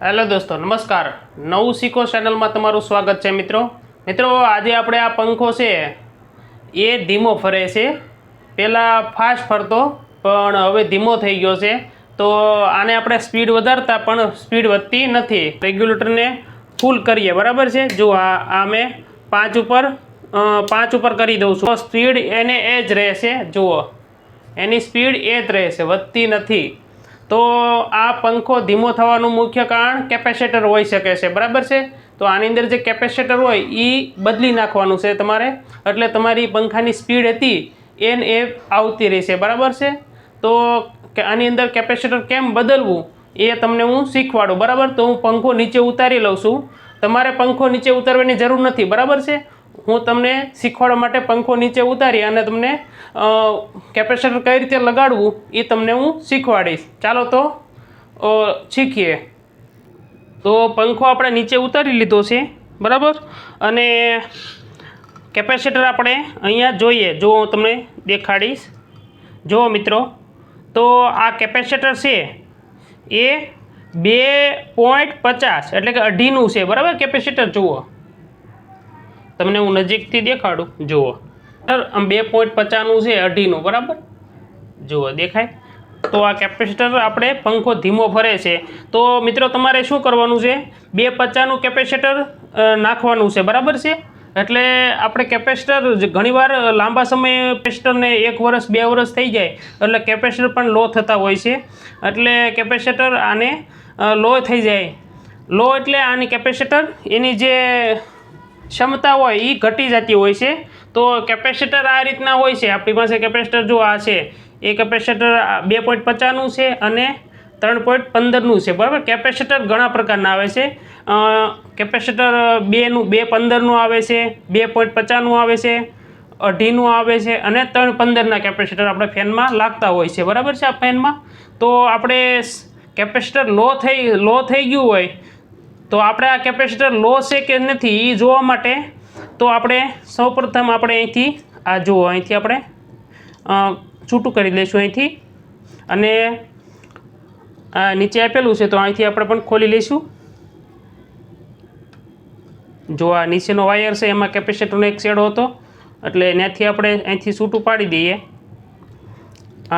Hello દોસ્તો, નમસ્કાર. નવું શીખો ચેનલમાં તમારું સ્વાગત છે મિત્રો. મિત્રો, આજે આપણે આ પંખો છે, એ ધીમો ફરે છે. પહેલાં ફાસ્ટ ફરતો, પણ હવે ધીમો થઈ ગયો છે. તો આને આપણે સ્પીડ વધારતા પણ સ્પીડ વધતી નથી. રેગ્યુલેટરને ફૂલ કરીએ, બરાબર છે? જો આ આ મેં પાંચ ઉપર પાંચ ઉપર કરી દઉં છું. સ્પીડ એને એ જ રહેશે, જુઓ. એની સ્પીડ એ જ રહેશે, વધતી નથી. તો આ પંખો ધીમો થવાનું મુખ્ય કારણ કેપેસિટર હોઈ શકે છે. બરાબર છે? તો આની અંદર જે કેપેસિટર હોય એ બદલી નાખવાનું છે તમારે. એટલે તમારી પંખાની સ્પીડ હતી, એને એ આવતી રહેશે. બરાબર છે? તો આની અંદર કેપેસિટર કેમ બદલવું, એ તમને હું શીખવાડું. બરાબર? તો હું પંખો નીચે ઉતારી લઉં છું. તમારે પંખો નીચે ઉતારવાની જરૂર નથી. બરાબર છે? હું તમને શીખવાડવા માટે પંખો નીચે ઉતારી અને તમને કેપેસિટર કઈ રીતે લગાડવું એ તમને હું શીખવાડીશ. ચાલો તો શીખીએ. તો પંખો આપણે નીચે ઉતારી લીધો છે, બરાબર? અને કેપેસિટર આપણે અહીંયા જોઈએ, જો હું તમને દેખાડીશ. જુઓ મિત્રો, તો આ કેપેસિટર છે, એ બે પોઈન્ટ પચાસ, એટલે કે અઢીનું છે, બરાબર? કેપેસિટર, જુઓ. તમને હું નજીકથી દેખાડું. જુઓ. આમ બે પોઈન્ટ પચાસનું છે અઢીનું, બરાબર? જુઓ, દેખાય? તો આ કેપેસિટર આપણે પંખો ધીમો ફરે છે. તો મિત્રો, તમારે શું કરવાનું છે? બે પચાસનું કેપેસિટર નાખવાનું છે, બરાબર છે? એટલે આપણે કેપેસિટર ઘણીવાર લાંબા સમય કેપેસિટરને એક વર્ષ બે વર્ષ થઈ જાય. એટલે કેપેસિટર પણ લો થતા હોય છે. એટલે કેપેસિટર આને લો થઈ જાય. લો એટલે આની કેપેસિટર, એની જે ક્ષમતા હોય એ ઘટી જતી હોય છે. તો કેપેસિટર આ રીતના હોય છે. આપણી પાસે કેપેસિટર જો આ છે, એ કેપેસિટર બે પોઈન્ટ પચાસનું છે અને ત્રણ પોઈન્ટ પંદરનું છે. બરાબર? કેપેસિટર ઘણા પ્રકારના આવે છે. કેપેસિટર બેનું, બે પંદરનું આવે છે, બે પોઈન્ટ પચાસનું આવે છે, અઢીનું આવે છે અને ત્રણ પંદરના કેપેસિટર આપણે ફેનમાં લાગતા હોય છે. બરાબર છે આ ફેનમાં? તો આપણે કેપેસિટર લો થઈ લો થઈ ગયું હોય તો આપણે આ કેપેસિટર લો છે કે નથી એ જોવા માટે તો આપણે સૌપ્રથમ આપણે અહીંથી આ જુઓ, અહીંથી આપણે છૂટું કરી લઈશું અહીંથી અને આ નીચે આપેલું છે તો અહીંથી આપણે પણ ખોલી લઈશું. જો આ નીચેનો વાયર છે એમાં કેપેસિટરનો એક શેડો હતો, એટલે ત્યાંથી આપણે અહીંથી છૂટું પાડી દઈએ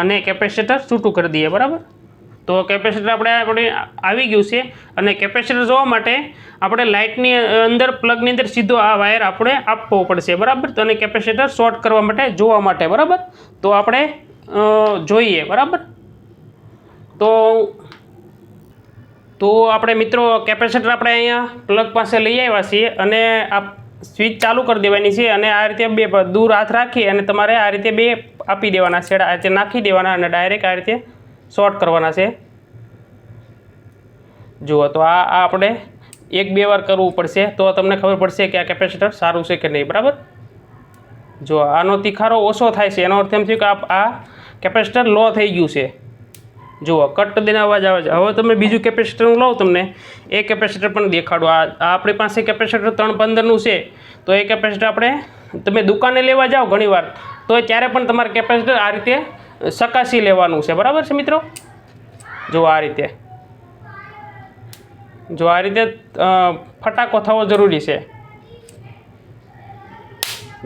અને કેપેસિટર છૂટું કરી દઈએ, બરાબર? તો કેપેસિટર આપણે આપણે આવી ગયું છે અને કેપેસિટર જોવા માટે આપણે લાઇટની અંદર પ્લગની અંદર સીધો આ વાયર આપણે આપવો પડશે, બરાબર? તો અને કેપેસિટર શોર્ટ કરવા માટે, જોવા માટે, બરાબર? તો આપણે જોઈએ, બરાબર? તો તો આપણે મિત્રો કેપેસિટર આપણે અહીંયા પ્લગ પાસે લઈ આવ્યા છીએ અને આ સ્વિચ ચાલુ કરી દેવાની છે અને આ રીતે બે દૂર હાથ રાખી અને તમારે આ રીતે બે આપી દેવાના છેડા આ રીતે નાખી દેવાના અને ડાયરેક્ટ આ રીતે શોર્ટ કરવાના છે. જુઓ, તો આ આ આપણે એક બે વાર કરવું પડશે. તો તમને ખબર પડશે કે આ કેપેસિટર સારું છે કે નહીં, બરાબર? જો આનો તીખારો ઓછો થાય છે. એનો અર્થ એમ થયું કે આ કેપેસિટર લો થઈ ગયું છે. જુઓ, કટ દઈને અવાજ આવે છે. હવે તમે બીજું કેપેસિટર લઉં તમને. એ કેપેસિટર પણ દેખાડું. આ આપણી પાસે કેપેસિટર ત્રણ પંદરનું છે. તો એ કેપેસિટર આપણે તમે દુકાને લેવા જાઓ ઘણીવાર. તો ત્યારે પણ તમારે કેપેસિટર આ રીતે ચકાસી લેવાનું છે. બરાબર છે મિત્રો? જો આ રીતે. જો આ રીતે ફટાકો થવો જરૂરી છે.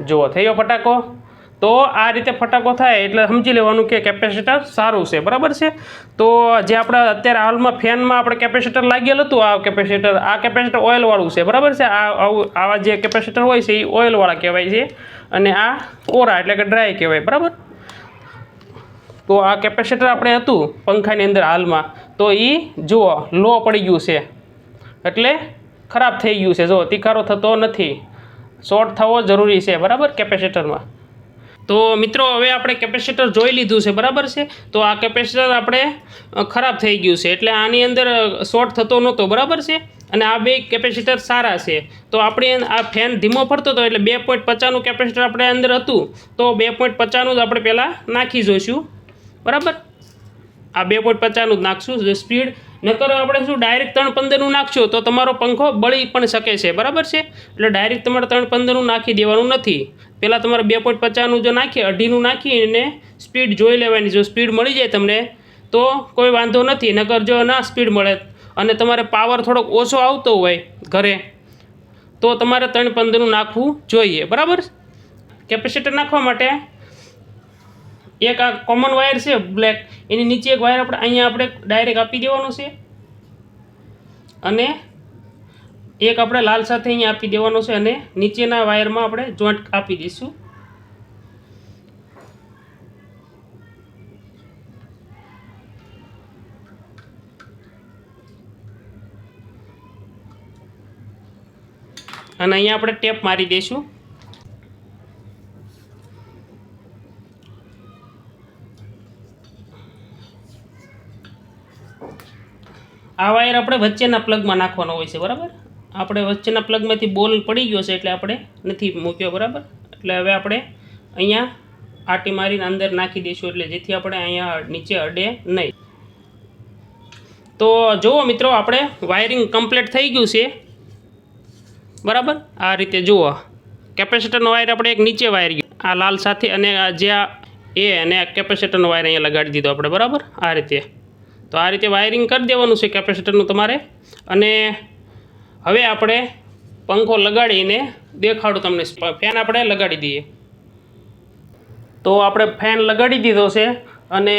જુઓ, થયો ફટાકો? તો આ રીતે ફટાકો થાય એટલે સમજી લેવાનું કે કેપેસિટર સારું છે. બરાબર છે? તો જે આપણે અત્યારે હાલમાં ફેનમાં આપણે કેપેસિટર લાગેલું હતું, આ કેપેસિટર આ કેપેસિટર ઓઇલવાળું છે. બરાબર છે? આ આવા જે કેપેસિટર હોય છે, એ ઓઇલવાળા કહેવાય છે. અને આ કોરા, એટલે કે ડ્રાય કહેવાય. બરાબર? તો આ કેપેસિટર આપણે હતું પંખાની અંદર હાલમાં. તો એ જુઓ, લો પડી ગયું છે. એટલે ખરાબ થઈ ગયું છે. જો, તિખારો થતો નથી. શોર્ટ થવો જરૂરી છે, બરાબર? કેપેસિટરમાં. તો મિત્રો, હવે આપણે કેપેસિટર જોઈ લીધું છે, બરાબર છે? તો આ કેપેસિટર આપણે ખરાબ થઈ ગયું છે. એટલે આની અંદર શોર્ટ થતો નહોતો, બરાબર છે? અને આ બે કેપેસિટર સારા છે. તો આપણે આ ફેન ધીમો ફરતો હતો એટલે બે પોઈન્ટ પચાસનું કેપેસિટર આપણે અંદર હતું. તો બે પોઈન્ટ પચાસનું જ આપણે પહેલાં નાખી જોઈશું. બરાબર? આ બે પોઈન્ટ પચાસનું જ નાખશું સ્પીડ નકર આપણે શું ડાયરેક્ટ ત્રણ પંદરનું નાખશું તો તમારો પંખો બળી પણ શકે છે. બરાબર છે? એટલે ડાયરેક્ટ તમારે ત્રણ પંદરનું નાખી દેવાનું નથી. પહેલાં તમારે બે પોઈન્ટ પચાસનું જો નાખીએ, અઢીનું નાખીને સ્પીડ જોઈ લેવાની. જો સ્પીડ મળી જાય તમને, તો કોઈ વાંધો નથી. નકર જો ના સ્પીડ મળે અને તમારે પાવર થોડોક ઓછો આવતો હોય ઘરે, તો તમારે ત્રણ પંદરનું નાખવું જોઈએ. બરાબર? કેપેસિટર નાખવા માટે એક આ કોમન વાયર છે બ્લેક એની નીચે એક વાયર આપણે અહીંયા આપણે ડાયરેક્ટ આપી દેવાનો છે. અને એક આપણે લાલ સાથે અહીંયા આપી દેવાનો છે અને નીચેના વાયરમાં આપણે જોઈન્ટ આપી દઈશું. અને અહીંયા આપણે ટેપ મારી દઈશું. આ વાયર આપણે વચ્ચેના પ્લગમાં નાખવાનો હોય છે, બરાબર? આપણે વચ્ચેના પ્લગમાંથી બોલ પડી ગયો છે એટલે આપણે નથી મૂક્યો, બરાબર? એટલે હવે આપણે અહીંયા આટી મારીને અંદર નાખી દઈશું એટલે જેથી આપણે અહીંયા નીચે અડે નહીં. તો જુઓ મિત્રો, આપણે વાયરિંગ કમ્પ્લીટ થઈ ગયું છે. બરાબર? આ રીતે જુઓ. કેપેસિટરનો વાયર આપણે એક નીચે વાયર ગયો. આ લાલ સાથે અને જે આ એ અને આ કેપેસિટરનો વાયર અહીંયા લગાડી દીધો આપણે, બરાબર? આ રીતે. તો આ રીતે વાયરિંગ કરી દેવાનું છે કેપેસિટરનું તમારે. અને હવે આપણે પંખો લગાડીને દેખાડું તમને. ફેન આપણે લગાડી દઈએ. તો આપણે ફેન લગાડી દીધો છે અને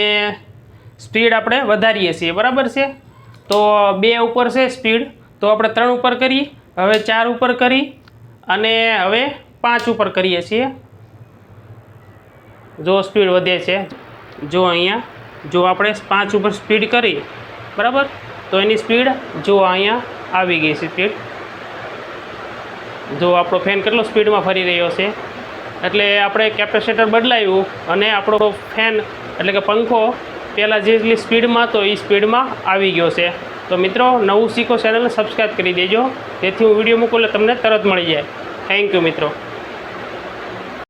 સ્પીડ આપણે વધારીએ છીએ. બરાબર છે? તો બે ઉપર છે સ્પીડ તો આપણે ત્રણ ઉપર કરી, હવે ચાર ઉપર કરી અને હવે પાંચ ઉપર કરીએ છીએ. જો સ્પીડ વધે છે. જો અહીંયા જો આપણે પાંચ ઉપર સ્પીડ કરી, બરાબર? તો એની સ્પીડ જો અહીંયા આવી ગઈ છે સ્પીડ. જો આપણો ફેન કેટલો સ્પીડમાં ફરી રહ્યો છે? એટલે આપણે કેપેસિટર બદલાયું અને આપણો ફેન, એટલે કે પંખો, પહેલાં જેટલી સ્પીડમાં હતો એ સ્પીડમાં આવી ગયો છે. તો મિત્રો, નવું શીખો ચેનલને સબસ્ક્રાઈબ કરી દેજો. જેથી હું વીડિયો મૂકું એટલે તમને તરત મળી જાય. થેન્ક યુ મિત્રો.